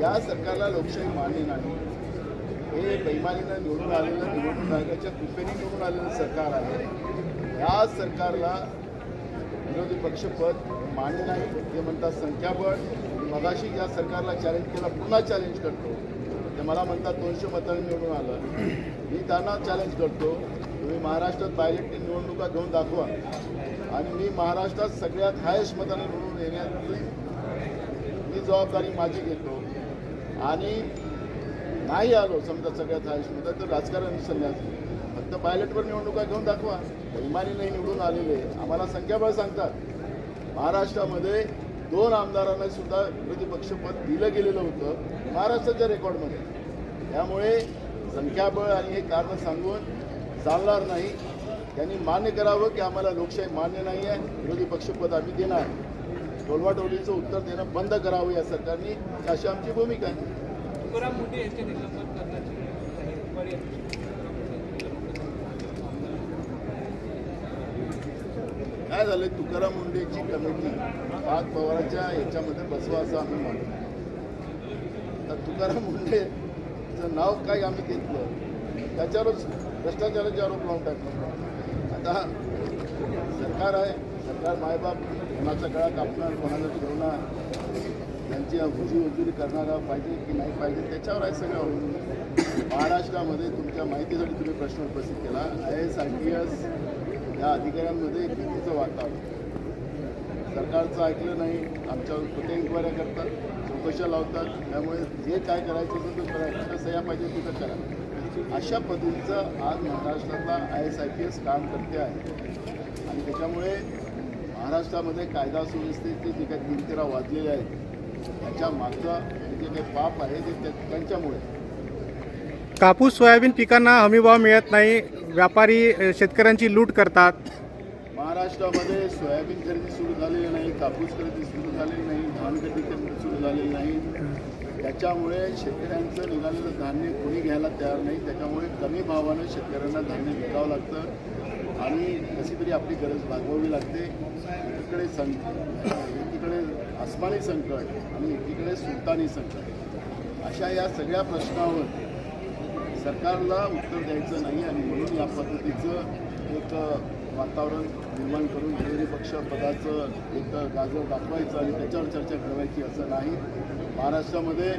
या सरकारला लोकशाही मान्य नाही. हे बैमानीनं निवडून आलेलं निवडणूक आयोगाच्या कृपेने निवडून आलेलं सरकार आहे. या सरकारला विरोधी पक्षपद मान्य नाही. ते म्हणतात संख्याबळ. मगाशी ज्या सरकारला चॅलेंज केला पुन्हा चॅलेंज करतो. ते मला म्हणतात दोनशे मतांनी निवडून आलं. मी त्यांना चॅलेंज करतो. तुम्ही महाराष्ट्रात पायलट निवडणुका घेऊन दाखवा. आणि मी महाराष्ट्रात सगळ्यात हायेस्ट मताने निवडून येण्याची मी जबाबदारी माझी घेतो. आणि नाही आलो समजा सगळ्यात हायेस्ट तर राजकारण संन्यास फक्त पायलटवर निवडणुका घेऊन दाखवा. इमानी नाही निवडून आलेले. आम्हाला संख्याबळ सांगतात. महाराष्ट्रामध्ये दोन आमदारांना सुद्धा विरोधी पक्षपद दिलं गेलेलं होतं महाराष्ट्राच्या रेकॉर्डमध्ये. त्यामुळे संख्याबळ आणि हे कारण सांगून चालणार नाही. त्यांनी मान्य करावं की आम्हाला लोकशाही मान्य नाही आहे विरोधी पक्षपद आम्ही देणार. टोलवाटोलीचं उत्तर देणं बंद करावं या सरकारने. अशी आमची भूमिका आहे. काय झालं तुकाराम मुंडेची कमिटी पाच पवाराच्या याच्यामध्ये बसवा असं आम्ही मानतो तर तुकाराम मुंडेचं नाव काय आम्ही घेतलं? त्याच्यावरच भ्रष्टाचाराचे आरोप लावून टाकले. आता सरकार आहे. सरकार मायबाप कोणाचा गळा कापणार कोणाला ठेवणार त्यांची हुजी उजुरी करणारा पाहिजे की नाही पाहिजे त्याच्यावर आहे सगळं अवलंबून. महाराष्ट्रामध्ये तुमच्या माहितीसाठी तुम्ही प्रश्न उपस्थित केला. I S I P S या अधिकाऱ्यांमध्ये भीतीचं वातावरण. सरकारचं ऐकलं नाही आमच्यावर कुठे इन्क्वायऱ्या करतात चौकशा लावतात त्यामुळे जे काय करायचं असेल ते करायचं सह्या पाहिजे तिथं करा. अशा पद्धतीचं आज महाराष्ट्रातला I S I P S काम करते आहे. आणि त्याच्यामुळे महाराष्ट्रामध्ये कायदा सुव्यवस्थेचे जे काही तीन वाजलेले आहेत त्याच्या मागचं जे काही पाप आहे ते त्या- त्यांच्यामुळे. कापूस सोयाबीन पिकांना हमीभाव मिळत नाही व्यापारी शेतकऱ्यांची लूट करतात. महाराष्ट्रामध्ये सोयाबीन खरेदी सुरू झालेली नाही कापूस खरेदी सुरू झालेली नाही धान खरेदी सुरू झालेली नाही. त्याच्यामुळे शेतकऱ्यांचं निघालेलं धान्य कोणी घ्यायला तयार नाही त्याच्यामुळे कमी भावानं शेतकऱ्यांना धान्य विकावं लागतं. आणि कशी तरी आपली गरज भागवावी लागते एकीकडे सं एकीकडे आसमानी संकट आणि एकीकडे सुलतानी संकट. अशा या सगळ्या प्रश्नावर सरकारला उत्तर द्यायचं नाही आणि म्हणून या पद्धतीचं एक वातावरण निर्माण करून विरोधी पक्ष पदाचं एक गाजर दाखवायचं आणि त्याच्यावर चर्चा ठरवायची असं नाही. महाराष्ट्रामध्ये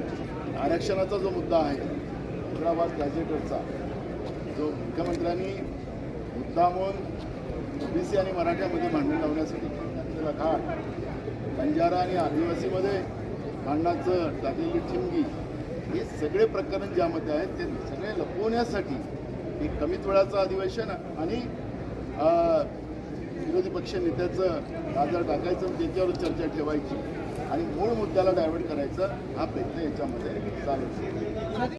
आरक्षणाचा जो मुद्दा आहे हैदराबाद गॅझेटरचा जो मुख्यमंत्र्यांनी मुद्दामून ओबीसी आणि मराठ्यामध्ये भांडण लावण्यासाठी घातलेला घाट बंजारा आणि आदिवासीमध्ये भांडणाचं टाकलेली ठिमगी हे सगळे प्रकरण ज्यामध्ये आहेत ते सगळे लपवण्यासाठी एक कमीत वेळाचं अधिवेशन आणि विरोधी पक्ष नेत्याचं आजार टाकायचं त्याच्यावर चर्चा ठेवायची. आणि मूळ मुद्द्याला डायव्हर्ट करायचा हा प्रयत्न याच्यामध्ये चालू